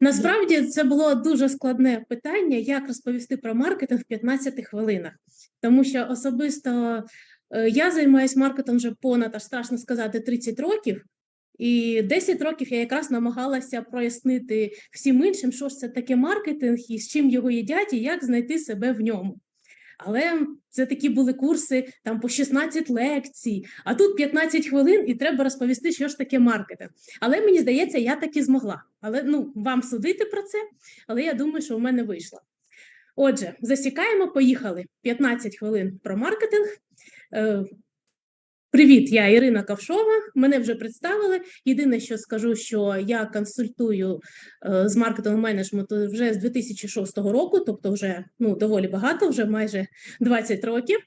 Насправді це було дуже складне питання, як розповісти про маркетинг в 15 хвилинах, тому що особисто е, я займаюся маркетингом вже понад аж страшно сказати 30 років, і 10 років я якраз намагалася прояснити всім іншим, що ж це таке маркетинг і з чим його їдять, і як знайти себе в ньому. Але це такі були курси там по 16 лекцій, а тут 15 хвилин, і треба розповісти, що ж таке маркетинг. Але мені здається, я таки змогла. Але ну вам судити про це, але я думаю, що в мене вийшло. Отже, засікаємо, поїхали. 15 хвилин про маркетинг. Привіт, я Ірина Ковшова. Мене вже представили. Єдине, що скажу, що я консультую е, з маркетингу менеджменту вже з 2006 року, тобто вже ну доволі багато, вже майже 20 років.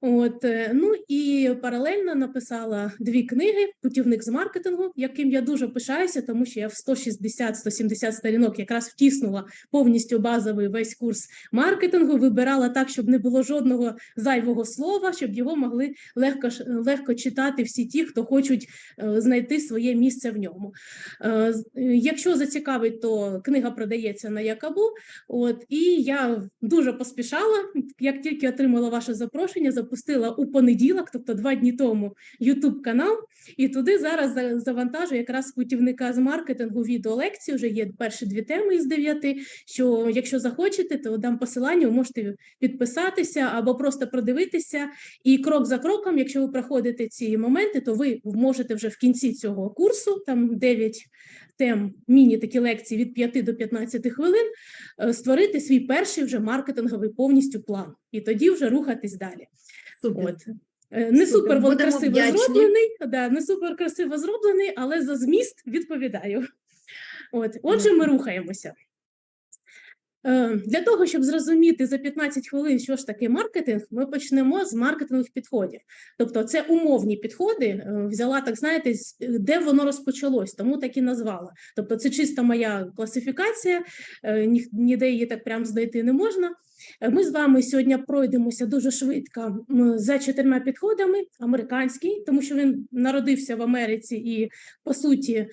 От е, ну і паралельно написала дві книги: Путівник з маркетингу, яким я дуже пишаюся, тому що я в 160-170 сторінок якраз втіснула повністю базовий весь курс маркетингу. Вибирала так, щоб не було жодного зайвого слова, щоб його могли легко легко читати всі ті, хто хочуть е, знайти своє місце в ньому. Е, е, Якщо зацікавить, то книга продається на Якабу. От і я дуже поспішала. Як тільки отримала ваше запрошення, запустила у понеділок, тобто два дні тому, YouTube канал, і туди зараз за- завантажу якраз путівника з маркетингу відеолекції. Вже є перші дві теми із дев'яти. Що якщо захочете, то дам посилання, можете підписатися або просто продивитися. І крок за кроком, якщо ви проходите ці моменти, то ви можете вже в кінці цього курсу, там 9 тем, міні такі лекції від 5 до 15 хвилин, е, створити свій перший вже маркетинговий повністю план, і тоді вже рухатись далі. Супер. От. Е, Не Супер, супер красиво вдячні. зроблений, да, не супер красиво зроблений, але за зміст відповідаю. От, отже, ми рухаємося. Е, Для того, щоб зрозуміти за 15 хвилин, що ж таке маркетинг, ми почнемо з маркетингових підходів. Тобто, це умовні підходи. е, Взяла так, знаєте, де воно розпочалось, тому так і назвала. Тобто, це чисто моя класифікація, е, ніде її так прям знайти не можна. Ми з вами сьогодні пройдемося дуже швидко за чотирма підходами. Американський, тому що він народився в Америці і по суті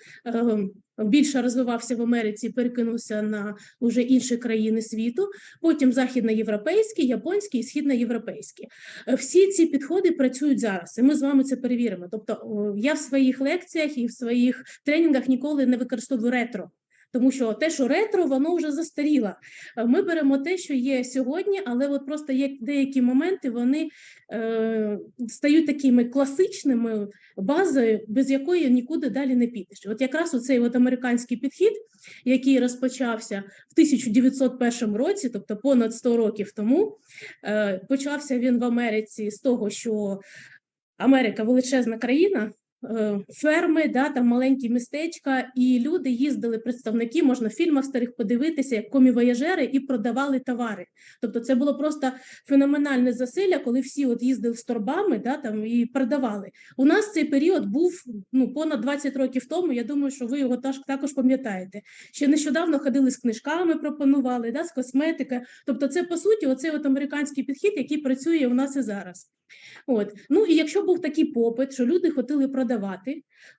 більше розвивався в Америці, перекинувся на вже інші країни світу. Потім західноєвропейський, японський і східноєвропейський. Е, Всі ці підходи працюють зараз, і ми з вами це перевіримо. Тобто, я в своїх лекціях і в своїх тренінгах ніколи не використовую ретро. Тому що те, що ретро, воно вже застаріло. Е, Ми беремо те, що є сьогодні, але от просто є деякі моменти, вони е, стають такими класичними базою, без якої нікуди далі не підеш. От якраз оцей от американський підхід, який розпочався в 1901 році, тобто понад 100 років тому, е, почався він в Америці з того, що Америка величезна країна. Е, Ферми, да, там маленькі містечка, і люди їздили, представники, можна в фільмах старих подивитися, як комівояжери, і продавали товари. Тобто це було просто феноменальне засилля, коли всі от їздили з торбами да, там, і продавали. У нас цей період був ну, понад 20 років тому. Я думаю, що ви його також пам'ятаєте. Ще нещодавно ходили з книжками, пропонували, да, з косметики. Тобто, це по суті оцей от американський підхід, який працює у нас і зараз. От. Ну і якщо був такий попит, що люди хотіли продавати,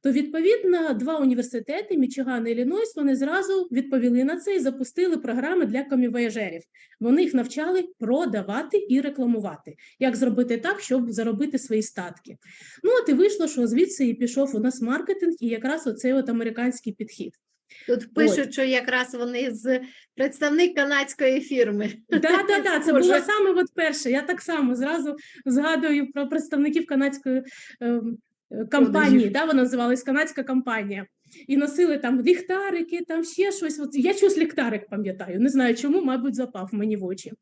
то відповідно два університети Мічиган і Іллінойс, вони зразу відповіли на це і запустили програми для комівояжерів. Вони їх навчали продавати і рекламувати. Як зробити так, щоб заробити свої статки. Ну от і вийшло, що звідси і пішов у нас маркетинг, і якраз оцей от американський підхід. Тут пишуть, що якраз вони з представник канадської фірми. Да, да, да, це було саме от перше. Я так само зразу згадую про представників канадської ем, компанії. Да, вона називалась канадська компанія. І носили там ліхтарики, там ще щось. От я щось ліхтарик пам'ятаю. Не знаю чому, мабуть, запав мені в очі.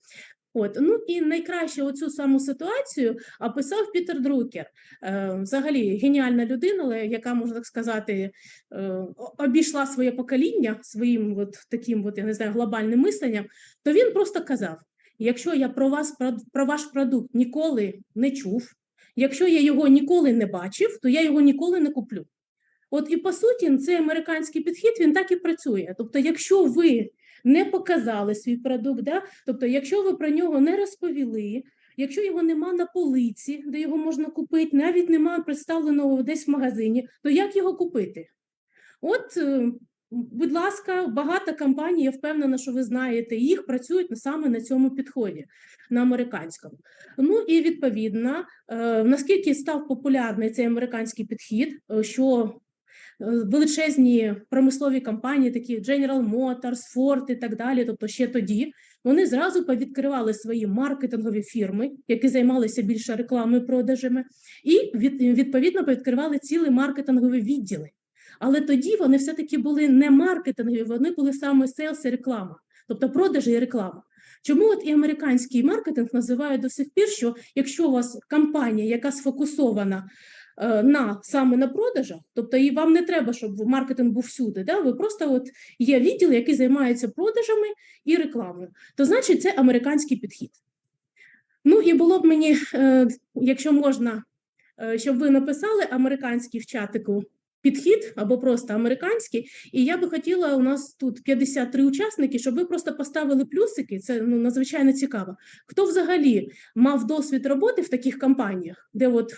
От ну і найкраще оцю саму ситуацію описав Пітер Друкер. Е, взагалі геніальна людина, але яка можна так сказати, е, обійшла своє покоління своїм от таким, от я не знаю, глобальним мисленням. То він просто казав: якщо я про вас про, про ваш продукт ніколи не чув, якщо я його ніколи не бачив, то я його ніколи не куплю. От і по суті, цей американський підхід він так і працює. Тобто, якщо ви не показали свій продукт, да? тобто, якщо ви про нього не розповіли, якщо його нема на полиці, де його можна купити, навіть немає представленого десь в магазині, то як його купити? От е, будь ласка, багато компаній, я впевнена, що ви знаєте їх, працюють саме на цьому підході, на американському. Ну і відповідно, е, наскільки став популярний цей американський підхід, е, що е, величезні промислові компанії, такі General Motors, Ford і так далі, тобто ще тоді, вони зразу повідкривали свої маркетингові фірми, які займалися більше рекламою, продажами, і від, відповідно повідкривали цілі маркетингові відділи. Але тоді вони все-таки були не маркетингові, вони були саме селс і реклама, тобто продажі і реклама. Чому от і американський маркетинг називають до сих пір, що якщо у вас компанія, яка сфокусована е, на саме на продажах, тобто і вам не треба, щоб маркетинг був всюди, да? ви просто от є відділ, який займається продажами і рекламою, то значить це американський підхід. Ну і було б мені, е, якщо можна, е, щоб ви написали американський в чатику підхід або просто американський. І я би хотіла, у нас тут 53 учасники, щоб ви просто поставили плюсики. Це ну надзвичайно цікаво. Хто взагалі мав досвід роботи в таких компаніях, де от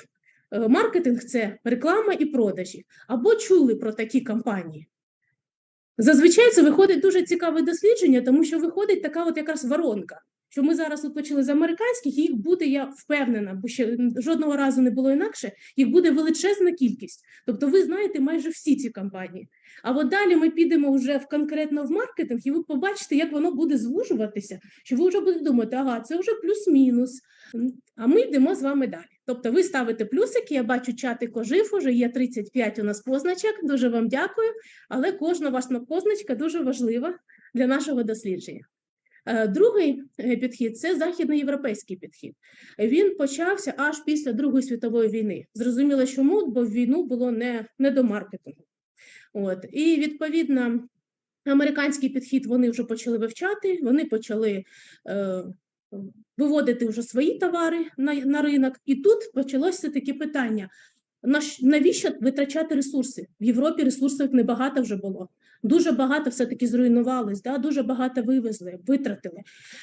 е, маркетинг це реклама і продажі, або чули про такі компанії? Зазвичай це виходить дуже цікаве дослідження, тому що виходить така от якраз воронка. Що ми зараз тут почали з американських, їх буде, я впевнена, бо ще жодного разу не було інакше, їх буде величезна кількість. Тобто, ви знаєте майже всі ці компанії. А от далі ми підемо вже в конкретно в маркетинг, і ви побачите, як воно буде звужуватися, що ви вже будете думати, ага, це вже плюс-мінус. А ми йдемо з вами далі. Тобто, ви ставите плюсики, я бачу чати кожив, уже є 35 у нас позначок. Дуже вам дякую. Але кожна ваша позначка дуже важлива для нашого дослідження. Е, Другий е, підхід це західноєвропейський підхід. Він почався аж після Другої світової війни. Зрозуміло, чому, бо в війну було не, не до маркетингу. От і відповідно американський підхід вони вже почали вивчати, вони почали е, виводити вже свої товари на, на ринок, і тут почалося таке питання: навіщо витрачати ресурси? В Європі ресурсів небагато вже було. Дуже багато все-таки зруйнувалось, да? дуже багато вивезли, витратили.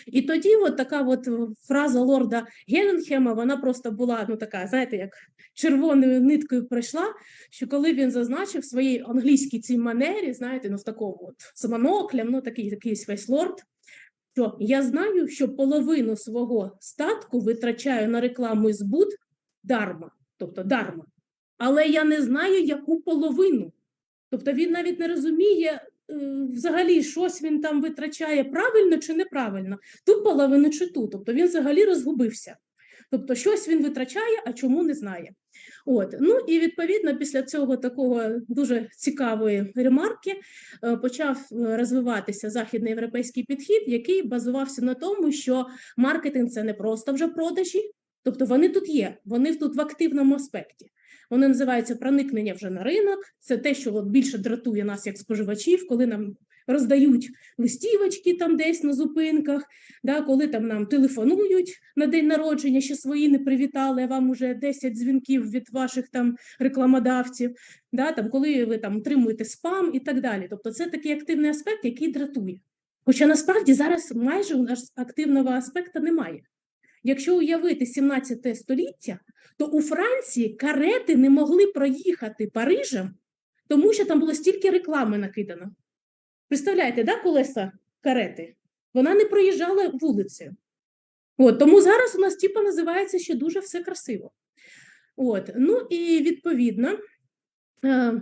І тоді от така от фраза лорда Геленхема, вона просто була ну така, знаєте, як червоною ниткою пройшла, що коли він зазначив своїй англійській цій манері, знаєте, ну в такому от з моноклем, ну такий якийсь весь лорд, що я знаю, що половину свого статку витрачаю на рекламу і збут дарма, тобто дарма. Але я не знаю, яку половину. Тобто він навіть не розуміє е, взагалі, щось він там витрачає правильно чи неправильно, ту половину чи ту. Тобто він взагалі розгубився. Тобто, щось він витрачає, а чому не знає. От ну і відповідно після цього такого дуже цікавої ремарки е, почав е, розвиватися західноєвропейський підхід, який базувався на тому, що маркетинг це не просто вже продажі, тобто вони тут є, вони тут в активному аспекті. Вони називаються проникнення вже на ринок. Це те, що от більше дратує нас як споживачів, коли нам роздають листівочки там десь на зупинках, да, коли там нам телефонують на день народження, що свої не привітали, а вам уже 10 дзвінків від ваших там рекламодавців, да, там, коли ви там отримуєте спам і так далі. Тобто це такий активний аспект, який дратує. Хоча насправді зараз майже у нас активного аспекту немає. Якщо уявити 17 століття, то у Франції карети не могли проїхати Парижем, тому що там було стільки реклами накидано. Представляєте, да, колеса карети? Вона не проїжджала вулицею. От, тому зараз у нас типу, називається ще дуже все красиво. От, ну і відповідно, е, е,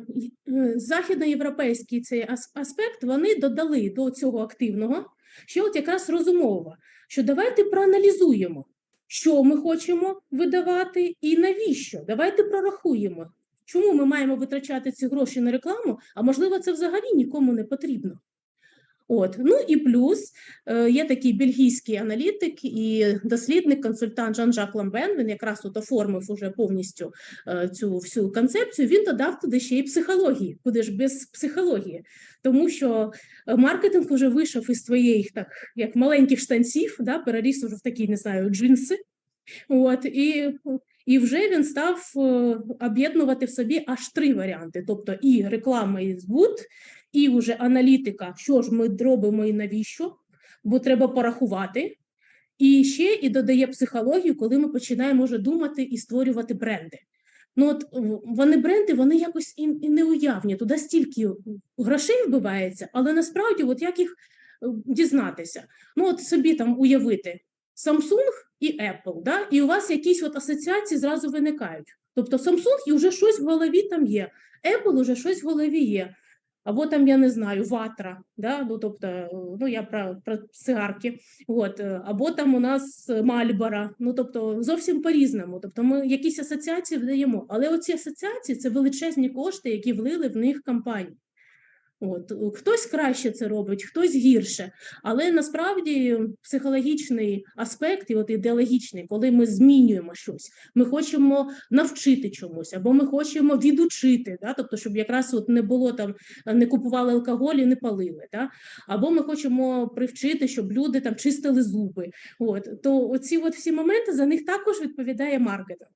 західноєвропейський цей аспект вони додали до цього активного, що от якраз розумово, що давайте проаналізуємо, що ми хочемо видавати і навіщо. Давайте прорахуємо, чому ми маємо витрачати ці гроші на рекламу, а можливо, це взагалі нікому не потрібно. От, ну і плюс е, є такий бельгійський аналітик і дослідник, консультант Жан-Жак Ламбен. Він якраз тут оформив уже повністю е, цю всю концепцію. Він додав туди ще й психології, куди ж без психології, тому що е, маркетинг вже вийшов із своїх так як маленьких штанців, да, переріс уже в такі, не знаю, джинси. От і, і вже він став об'єднувати в собі аж три варіанти: тобто і реклама, і збут, і вже аналітика, що ж ми робимо і навіщо, бо треба порахувати. І ще і додає психологію, коли ми починаємо вже думати і створювати бренди. Ну, от вони бренди, вони якось і, і неуявні. Туди стільки грошей вбивається, але насправді, от як їх е, дізнатися? Ну, от собі там уявити Samsung і Apple, да? і у вас якісь от асоціації зразу виникають. Тобто Samsung і вже щось в голові там є, Apple уже щось в голові є. Або там, я не знаю, ватра, да? ну, тобто, ну, я про, про цигарки, от, е, або там у нас мальбара. ну, тобто, зовсім по-різному. Тобто ми якісь асоціації вдаємо, але оці асоціації – це величезні кошти, які влили в них компанії. От, хтось краще це робить, хтось гірше, але насправді психологічний аспект і от ідеологічний, коли ми змінюємо щось, ми хочемо навчити чомусь, або ми хочемо відучити, да? тобто, щоб якраз от не було там, не купували алкоголь і не палили, да? або ми хочемо привчити, щоб люди там чистили зуби. От, то оці от всі моменти за них також відповідає маркетинг.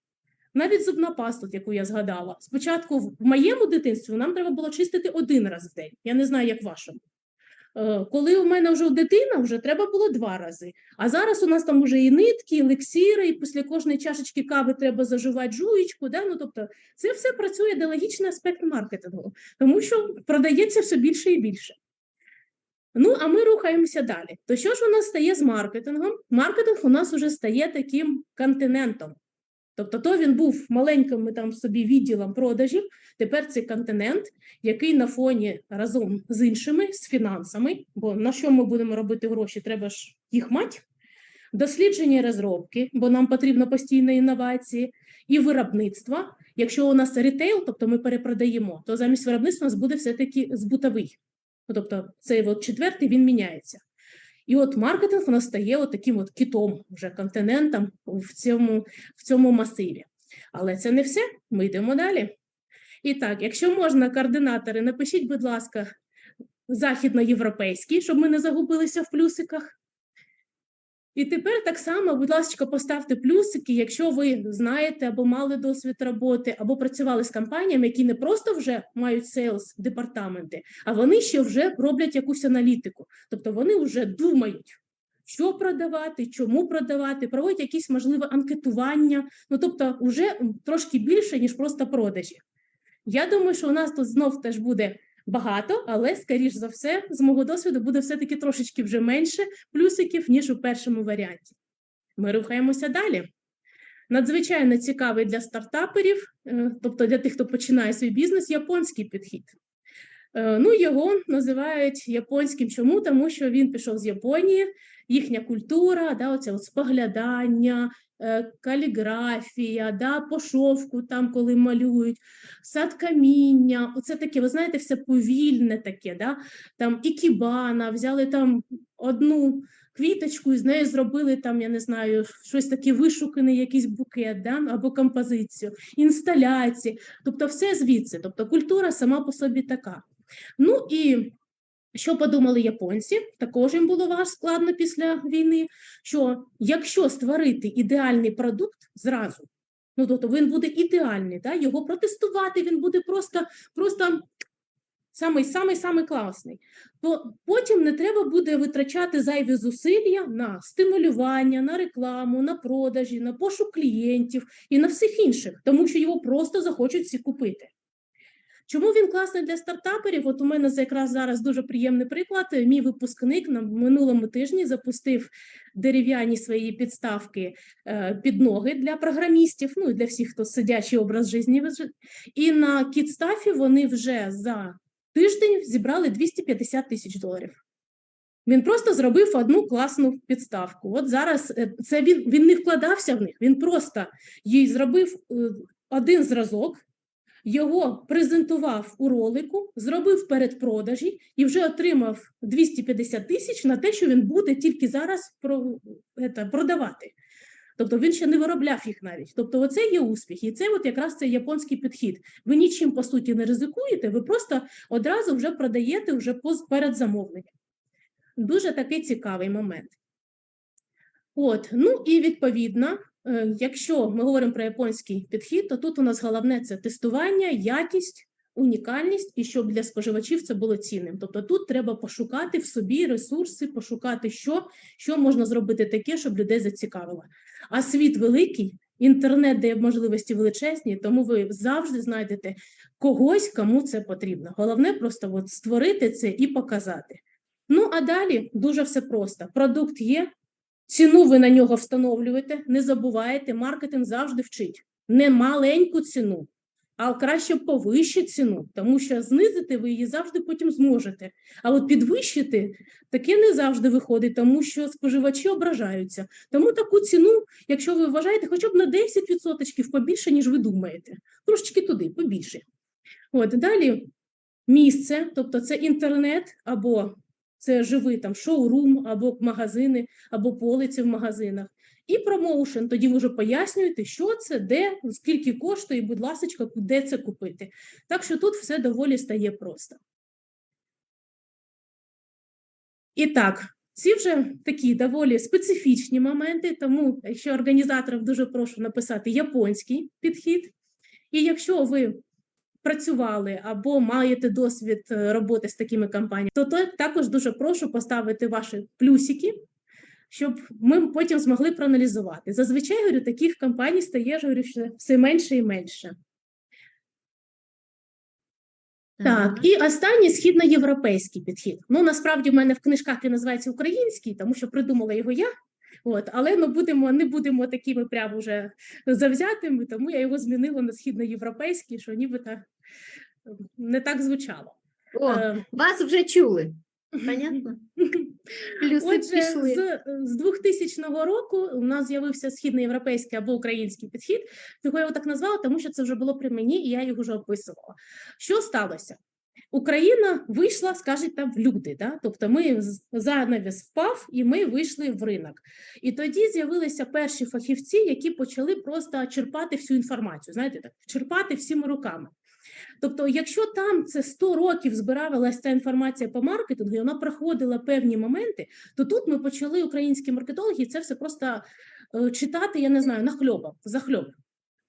Навіть зубна паста, яку я згадала. Спочатку в моєму дитинстві нам треба було чистити один раз в день. Я не знаю, як вашому. Е, Коли у мене вже дитина, вже треба було два рази. А зараз у нас там вже і нитки, і елексіри, і після кожної чашечки кави треба заживати жуєчку. Да? Ну, тобто, це все працює ідеологічний аспект маркетингу, тому що продається все більше і більше. Ну, а ми рухаємося далі. То що ж у нас стає з маркетингом? Маркетинг у нас вже стає таким континентом. Тобто, то він був маленьким там собі відділом продажів. Тепер це континент, який на фоні разом з іншими, з фінансами, бо на що ми будемо робити гроші? Треба ж їх мати. Дослідження і розробки, бо нам потрібно постійно інновації, і виробництва. Якщо у нас рітейл, тобто ми перепродаємо, то замість виробництва у нас буде все-таки збутовий. Тобто цей от четвертий він міняється. І от маркетинг у нас стає от таким от китом, вже континентом в цьому, в цьому масиві. Але це не все. Ми йдемо далі. І так, якщо можна, координатори, напишіть, будь ласка, західноєвропейський, щоб ми не загубилися в плюсиках. І тепер так само, будь ласка, поставте плюсики, якщо ви знаєте або мали досвід роботи, або працювали з компаніями, які не просто вже мають сейлс департаменти, а вони ще вже роблять якусь аналітику. Тобто вони вже думають, що продавати, чому продавати, проводять якісь можливе анкетування. Ну тобто, вже трошки більше, ніж просто продажі. Я думаю, що у нас тут знов теж буде багато, але, скоріш за все, з мого досвіду буде все-таки трошечки вже менше плюсиків, ніж у першому варіанті. Ми рухаємося далі. Надзвичайно цікавий для стартаперів, е, тобто для тих, хто починає свій бізнес, японський підхід. Е, Ну, його називають японським. Чому? Тому що він пішов з Японії, їхня культура, да, оце от споглядання, е, каліграфія, да, пошовку, там, коли малюють, сад каміння. Оце таке, ви знаєте, все повільне таке, да? там ікібана, взяли там одну квіточку і з нею зробили там, я не знаю, щось таке вишуканий, якийсь букет, да? або композицію, інсталяції. Тобто все звідси. Тобто культура сама по собі така. Ну і що подумали японці? Також їм було важко складно після війни. Що якщо створити ідеальний продукт зразу, ну тобто він буде ідеальний, да? його протестувати, він буде просто, просто самий, самий, самий класний, то потім не треба буде витрачати зайві зусилля на стимулювання, на рекламу, на продажі, на пошук клієнтів і на всіх інших, тому що його просто захочуть всі купити. Чому він класний для стартаперів? От у мене якраз зараз дуже приємний приклад. Мій випускник на минулому тижні запустив дерев'яні свої підставки е, під ноги для програмістів, ну і для всіх, хто сидячий образ життя. І на кітстафі вони вже за тиждень зібрали 250 тисяч доларів. Він просто зробив одну класну підставку. От зараз е, це він, він не вкладався в них, він просто їй зробив е, один зразок, його презентував у ролику, зробив передпродажі і вже отримав 250 тисяч на те, що він буде тільки зараз продавати. Тобто він ще не виробляв їх навіть. Тобто, оце є успіх, і це от якраз цей японський підхід. Ви нічим по суті не ризикуєте, ви просто одразу вже продаєте вже перед замовленням. Дуже такий цікавий момент. От, ну і відповідно, якщо ми говоримо про японський підхід, то тут у нас головне це тестування, якість, унікальність і щоб для споживачів це було цінним. Тобто тут треба пошукати в собі ресурси, пошукати, що, що можна зробити таке, щоб людей зацікавило. А світ великий, Інтернет дає можливості величезні, тому ви завжди знайдете когось, кому це потрібно. Головне просто от створити це і показати. Ну а далі дуже все просто. Продукт є, ціну ви на нього встановлюєте, не забуваєте, маркетинг завжди вчить. Не маленьку ціну, а краще повищити ціну, тому що знизити ви її завжди потім зможете. А от підвищити таке не завжди виходить, тому що споживачі ображаються. Тому таку ціну, якщо ви вважаєте, хоча б на 10% побільше, ніж ви думаєте, трошечки туди, побільше. От далі місце, тобто це інтернет або це живий там шоурум, або магазини, або полиці в магазинах. І промоушен, тоді ви вже пояснюєте, що це, де, скільки коштує, будь ласка, де це купити. Так що тут все доволі стає просто. І так, ці вже такі доволі специфічні моменти, тому якщо організаторів дуже прошу написати японський підхід. І якщо ви працювали або маєте досвід е, роботи з такими компаніями, то, то також дуже прошу поставити ваші плюсики, щоб ми потім змогли проаналізувати. Зазвичай говорю, таких компаній стає говорю, все менше і менше. Так, і останній східноєвропейський підхід. Ну насправді в мене в книжках він називається український, тому що придумала його я. От, але ми будемо не будемо такими прямо вже завзятими, тому я його змінила на східноєвропейський, що нібито не так звучало. О, Е, вас вже чули. Понятно? Плюси Отже, пішли. з, з 2000 року у нас з'явився східноєвропейський або український підхід. Чого я його так назвала, тому що це вже було при мені, і я його вже описувала. Що сталося? Україна вийшла, скажіть, там в люди, да? тобто ми занавіс впав, і ми вийшли в ринок. І тоді з'явилися перші фахівці, які почали просто черпати всю інформацію, знаєте, так, черпати всіми руками. Тобто, якщо там це 100 років збиралася ця інформація по маркетингу, і вона проходила певні моменти, то тут ми почали українські маркетологи це все просто е, читати, я не знаю, нахльобом, захльоб.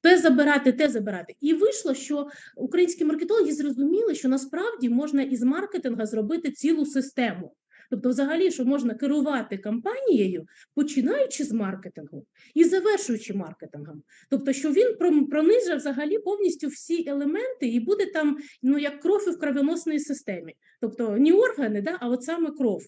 Те забирати, те забирати. І вийшло, що українські маркетологи зрозуміли, що насправді можна із маркетинга зробити цілу систему. Тобто, взагалі, що можна керувати кампанією, починаючи з маркетингу і завершуючи маркетингом. Тобто, що він пронизує взагалі повністю всі елементи і буде там ну як кров в кровоносної системі. Тобто не органи, да, а от саме кров.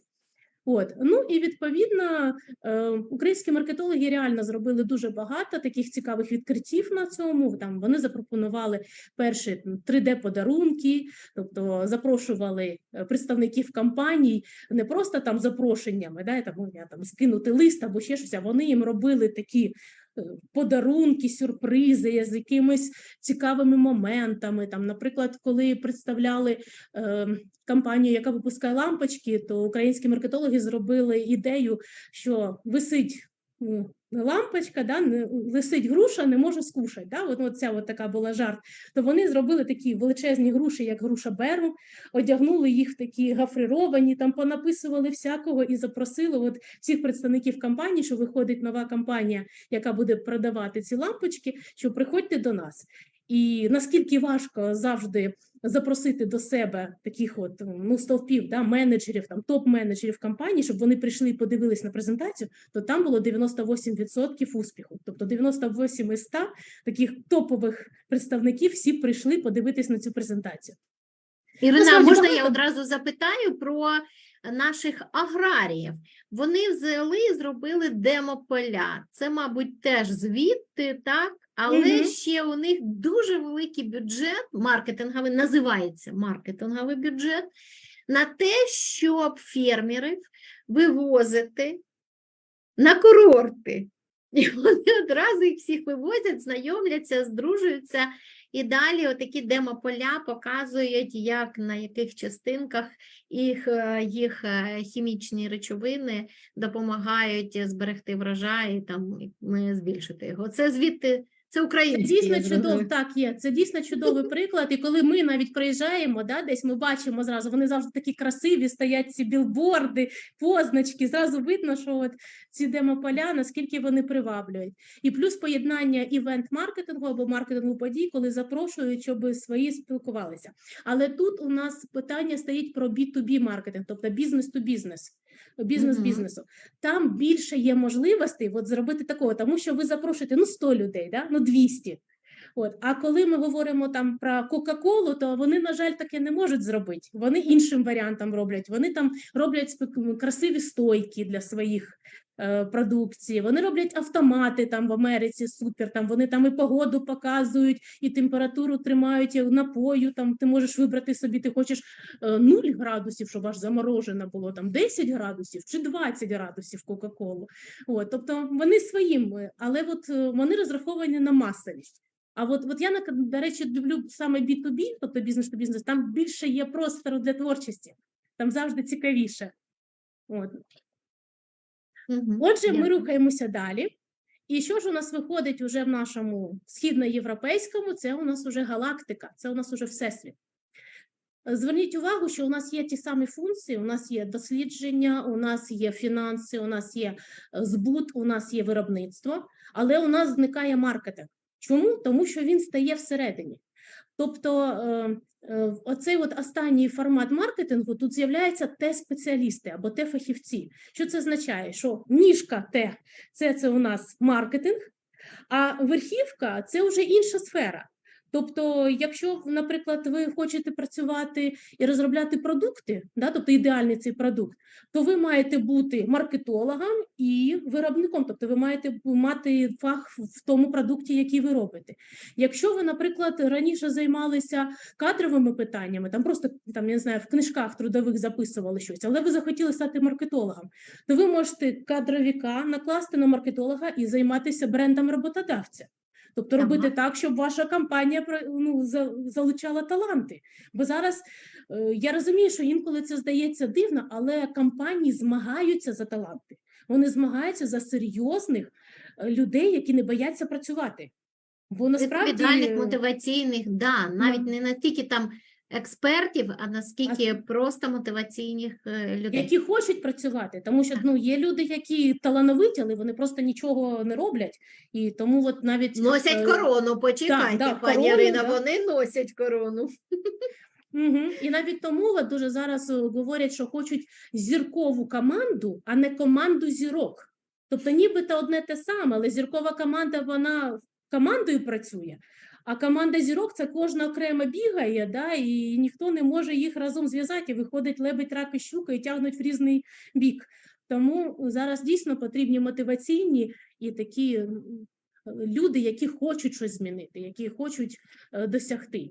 От ну і відповідно е, українські маркетологи реально зробили дуже багато таких цікавих відкриттів на цьому. Там вони запропонували перші 3D-подарунки, тобто запрошували е, представників компаній не просто там запрошеннями, да, там, ну, я там скинути лист або ще щось, а вони їм робили такі подарунки, сюрпризи з якимись цікавими моментами. Там, наприклад, коли представляли е, компанію, яка випускає лампочки, то українські маркетологи зробили ідею, що висить. Лампочка, да, висить груша, не може скушати. Да? От, от от така була жарт. То вони зробили такі величезні груші, як груша Беру, одягнули їх такі гафрировані, там понаписували всякого і запросили от всіх представників компанії, що виходить нова компанія, яка буде продавати ці лампочки, що приходьте до нас. І наскільки важко завжди запросити до себе таких от ну стовпів, да, менеджерів, там топ-менеджерів компанії, щоб вони прийшли і подивились на презентацію, то там було 98% успіху. Тобто 98 із 100 таких топових представників всі прийшли подивитись на цю презентацію. Ірина, можна я одразу запитаю про наших аграріїв? Вони взяли і зробили демополя. Це, мабуть, теж звідти, так? Але Мгм. ще у них дуже великий бюджет, маркетинговий, називається маркетинговий бюджет, на те, щоб фермерів вивозити на курорти. І вони одразу їх всіх вивозять, знайомляться, здружуються. І далі отакі демополя показують, як на яких частинках їх, е, їх е, хімічні речовини допомагають зберегти врожай і там е, збільшити його. Це звідти це Це дійсно чудово. Так, є. Це дійсно чудовий приклад. І коли ми навіть приїжджаємо, да, десь ми бачимо зразу, вони завжди такі красиві, стоять ці білборди, позначки. Зразу видно, що от ці демополя, наскільки вони приваблюють. І плюс поєднання івент-маркетингу або маркетингу подій, коли запрошують, щоб свої спілкувалися. Але тут у нас питання стоїть про B2B маркетинг, тобто бізнес-то бізнес. Бізнес бізнесу. Там більше є можливостей от зробити такого, тому що ви запрошуєте ну 100 людей, да? ну 200. От. А коли ми говоримо там про Кока-Колу, то вони, на жаль, таке не можуть зробити. Вони іншим варіантом роблять. Вони там роблять красиві стойки для своїх продукції. Вони роблять автомати там в Америці, супер. Там вони там і погоду показують, і температуру тримають, і напою. Там ти можеш вибрати собі, ти хочеш е, 0 градусів, щоб аж заморожено було там 10 градусів чи 20 градусів Кока-Колу. От, тобто вони своїм, е, але от е, вони розраховані на масовість. А от, от я, до речі, люблю саме B2B, тобто бізнес to бізнес, там більше є простору для творчості, там завжди цікавіше. От. Мгм. Отже, ми рухаємося далі. І що ж у нас виходить уже в нашому східноєвропейському? Це у нас уже галактика, це у нас уже всесвіт. Зверніть увагу, що у нас є ті самі функції: у нас є дослідження, у нас є фінанси, у нас є е, збут, у нас є виробництво, але у нас зникає маркетинг. Чому? Тому що він стає всередині. Тобто, е, оцей от останній формат маркетингу тут з'являються те-спеціалісти або те-фахівці. Що це означає? Що ніжка те це, це у нас маркетинг, а верхівка це вже інша сфера. Тобто, якщо, наприклад, ви хочете працювати і розробляти продукти, да, тобто ідеальний цей продукт, то ви маєте бути маркетологом і виробником, тобто ви маєте мати фах в тому продукті, який ви робите. Якщо ви, наприклад, раніше займалися кадровими питаннями, там просто там я не знаю, в книжках трудових записували щось, але ви захотіли стати маркетологом, то ви можете кадровіка накласти на маркетолога і займатися брендом роботодавця. Тобто робити Ага. так, щоб ваша компанія ну, залучала таланти. Бо зараз е, я розумію, що інколи це здається дивно, але компанії змагаються за таланти. Вони змагаються за серйозних е, людей, які не бояться працювати. Бо насправді Відповідальних, мотиваційних, да, навіть не на тільки там експертів, а наскільки просто мотиваційних е, людей. які хочуть працювати, тому що ну є люди, які талановиті, але вони просто нічого не роблять, і тому от навіть Носять е, корону, почекайте, да, пані корону, Ірина, да. вони носять корону. Угу. І навіть тому от дуже зараз е, говорять, що хочуть зіркову команду, а не команду зірок. Тобто, нібито одне те саме, але зіркова команда вона командою працює. А команда зірок це кожна окремо бігає, да, і ніхто не може їх разом зв'язати. Виходить лебедь, рак і щука і тягнуть в різний бік. Тому зараз дійсно потрібні мотиваційні і такі люди, які хочуть щось змінити, які хочуть е, досягти.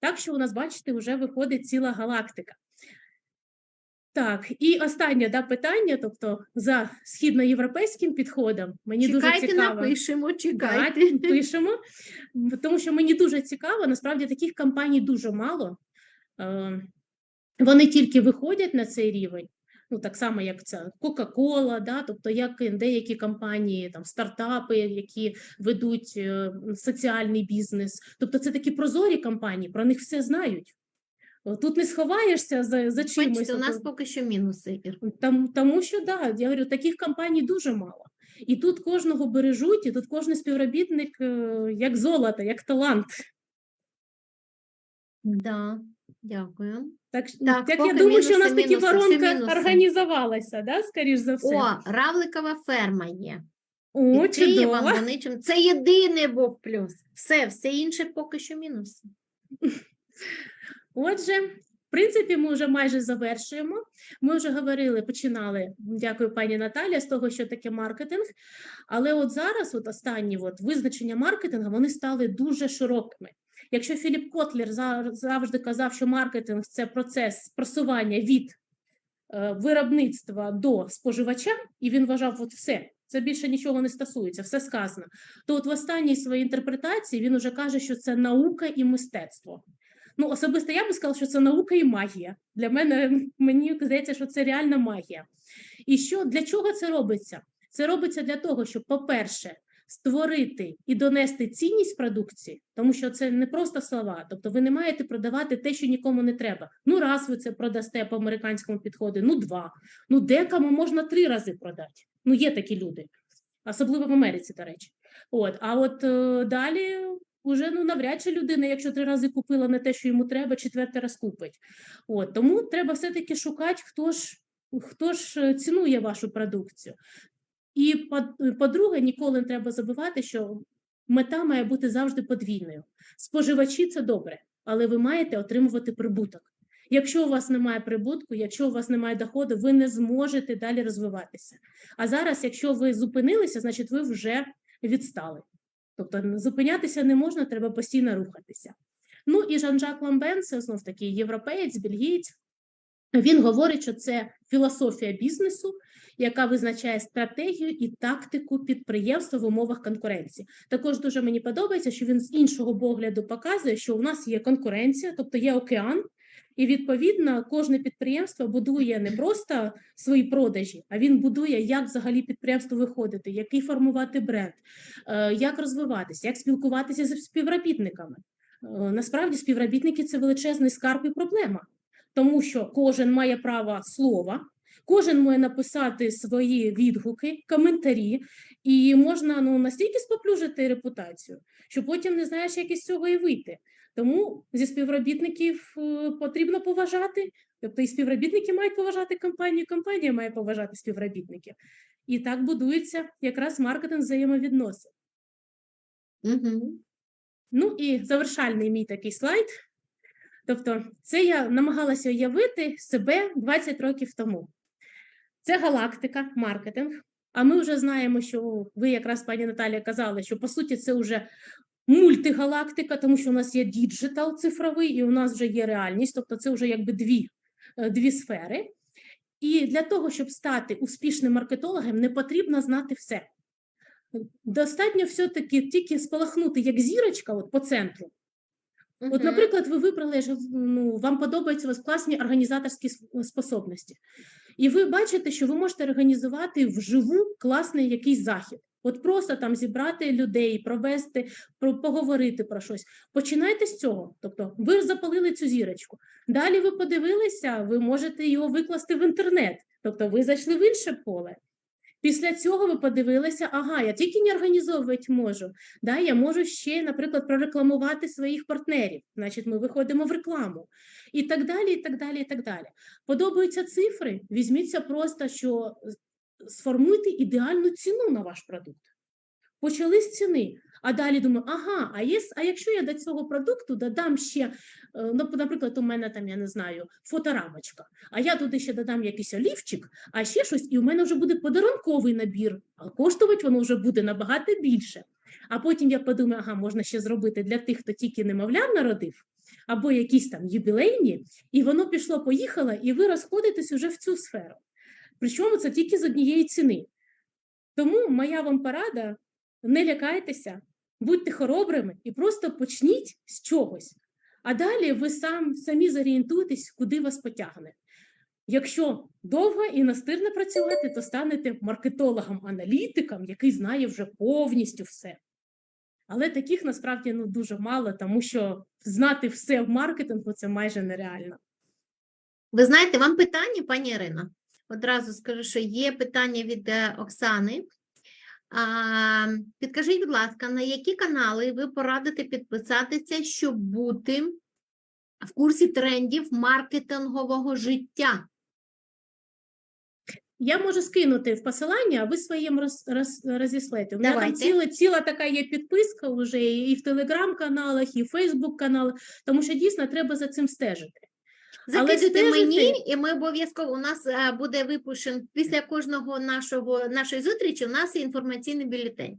Так що у нас, бачите, вже виходить ціла галактика. Так, і останнє да, питання, тобто за східноєвропейським підходом, мені Чекайте, дуже цікаво. напишемо, Да, чекайте. пишемо, тому що мені дуже цікаво, насправді таких компаній дуже мало. Е, Вони тільки виходять на цей рівень. Ну, так само, як це Coca-Cola, да, тобто як деякі компанії, там стартапи, які ведуть е, соціальний бізнес. Тобто, це такі прозорі компанії, про них все знають. Тут не сховаєшся за, за чимось. Бачите, у нас поки що мінуси. Там, тому що да, я говорю, таких компаній дуже мало. І тут кожного бережуть, і тут кожен співробітник е, як золото, як талант. Да, дякую. Так, що- Так, я думаю, що у нас мінуси, таки воронка мінуси. організувалася, да, скоріш за все. О, равликова ферма є. О, чудово. Це єдиний був плюс. Все, все інше поки що мінуси. Отже, в принципі, ми вже майже завершуємо. Ми вже говорили, починали. Дякую, пані Наталя, з того, що таке маркетинг. Але от зараз, от останні от визначення маркетингу, вони стали дуже широкими. Якщо Філіп Котлер за- завжди казав, що маркетинг це процес просування від е, виробництва до споживача, і він вважав, от все. Це більше нічого не стосується, все сказано. То от в останній своїй інтерпретації він уже каже, що це наука і мистецтво. Ну, особисто я би сказала, що це наука і магія. Для мене мені здається, що це реальна магія. І що для чого це робиться? Це робиться для того, щоб, по-перше, створити і донести цінність продукції, тому що це не просто слова. Тобто, ви не маєте продавати те, що нікому не треба. Ну, раз ви це продасте по американському підходу, ну два. Ну, декому можна три рази продати. Ну, є такі люди, особливо в Америці, до речі. От, а от е, далі уже ну навряд чи людина, якщо три рази купила не те, що йому треба, четвертий раз купить. От тому треба все-таки шукати, хто ж хто ж е, цінує вашу продукцію. І по-друге, ніколи не треба забувати, що мета має бути завжди подвійною. Споживачі це добре, але ви маєте отримувати прибуток. Якщо у вас немає прибутку, якщо у вас немає доходу, ви не зможете далі розвиватися. А зараз, якщо ви зупинилися, значить ви вже відстали. Тобто зупинятися не можна, треба постійно рухатися. Ну і Жан-Жак Ламбен, це знов таки європеєць, бельгієць. Він говорить, що це філософія бізнесу, яка визначає стратегію і тактику підприємства в умовах конкуренції. Також дуже мені подобається, що він з іншого погляду показує, що у нас є конкуренція, тобто є океан, і відповідно кожне підприємство будує не просто свої продажі, а він будує, як взагалі підприємство виходити, який формувати бренд, е, як розвиватися, як спілкуватися з співробітниками. Е, Насправді співробітники це величезний скарб і проблема, тому що кожен має право слова, кожен має написати свої відгуки, коментарі, і можна ну настільки споплюжити репутацію, що потім не знаєш, як із цього і вийти. Тому зі співробітників е, потрібно поважати. Тобто і співробітники мають поважати компанію, компанія має поважати співробітників. І так будується якраз маркетинг взаємовідносин. Угу. Ну і завершальний мій такий слайд. Тобто, це я намагалася уявити себе 20 років тому. Це галактика, маркетинг. А ми вже знаємо, що ви якраз, пані Наталія, казали, що по суті це вже мультигалактика, тому що у нас є діджитал цифровий, і у нас вже є реальність, тобто це вже якби дві, е, дві сфери. І для того, щоб стати успішним маркетологом, не потрібно знати все. Достатньо все-таки тільки спалахнути як зірочка от по центру. От, наприклад, ви вибрали, що, ну, вам подобаються у вас класні організаторські способності. І ви бачите, що ви можете організувати вживу класний якийсь захід. От просто там зібрати людей, провести, про, поговорити про щось. Починайте з цього. Тобто, ви запалили цю зірочку. Далі ви подивилися, ви можете його викласти в інтернет. Тобто, ви зайшли в інше поле. Після цього ви подивилися, ага, я тільки не організовувати можу. Да, я можу ще, наприклад, прорекламувати своїх партнерів. Значить, ми виходимо в рекламу. І так далі, і так далі, і так далі. Подобаються цифри, візьміться просто, що сформуйте ідеальну ціну на ваш продукт. Почали з ціни, а далі думаю, ага, а, є, а якщо я до цього продукту додам ще, е, ну, наприклад, у мене там, я не знаю, фоторамочка, а я туди ще додам якийсь олівчик, а ще щось, і у мене вже буде подарунковий набір, а коштувати воно вже буде набагато більше. А потім я подумаю, ага, можна ще зробити для тих, хто тільки немовля народив, або якісь там юбілейні, і воно пішло, поїхало, і ви розходитесь уже в цю сферу. Причому це тільки з однієї ціни. Тому моя вам порада: не лякайтеся, будьте хоробрими і просто почніть з чогось. А далі ви сам, самі зорієнтуєтесь, куди вас потягне. Якщо довго і настирно працювати, то станете маркетологом-аналітиком, який знає вже повністю все. Але таких насправді ну, дуже мало, тому що знати все в маркетингу це майже нереально. Ви знаєте, вам питання, пані Ірина? Одразу скажу, що є питання від е, Оксани. А, підкажіть, будь ласка, на які канали ви порадите підписатися, щоб бути в курсі трендів маркетингового життя? Я можу скинути в посилання, а ви своїм роз, роз, розіслете. У мене там ціла, ціла така є підписка вже і в телеграм-каналах, і в Фейсбук-каналах, тому що дійсно треба за цим стежити. Але Закидуйте мені, і ми обов'язково у нас е, буде випущен після кожного нашого нашої зустрічі. У нас є інформаційний бюлетень.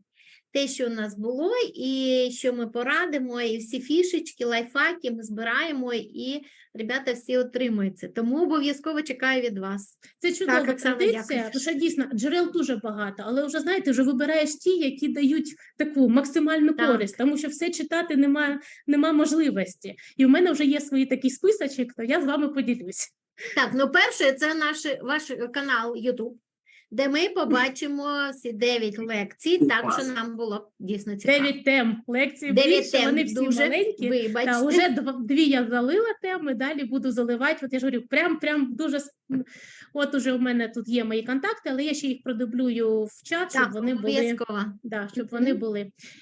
Те, що у нас було, і що ми порадимо, і всі фішечки, лайфхаки ми збираємо, і ребята всі отримують це. Тому обов'язково чекаю від вас. Це чудова Оксана, традиція, що дійсно джерел дуже багато, але вже знаєте, вже вибираєш ті, які дають таку максимальну Так. користь, тому що все читати немає, нема можливості. І в мене вже є свій такий списочок, то я з вами поділюсь. Так, ну перше, це наш ваш канал YouTube, де ми побачимо всі 9 лекцій, так що нам було дійсно цікаво. Дев'ять тем лекцій Дев'ять більше, тем вони всі дуже, маленькі. вибачте. Та вже дві я залила теми, далі буду заливати. От я ж говорю, прям прям дуже от уже у мене тут є мої контакти, але я ще їх продублюю в чат, щоб Так, вони були. Да, щоб вони були.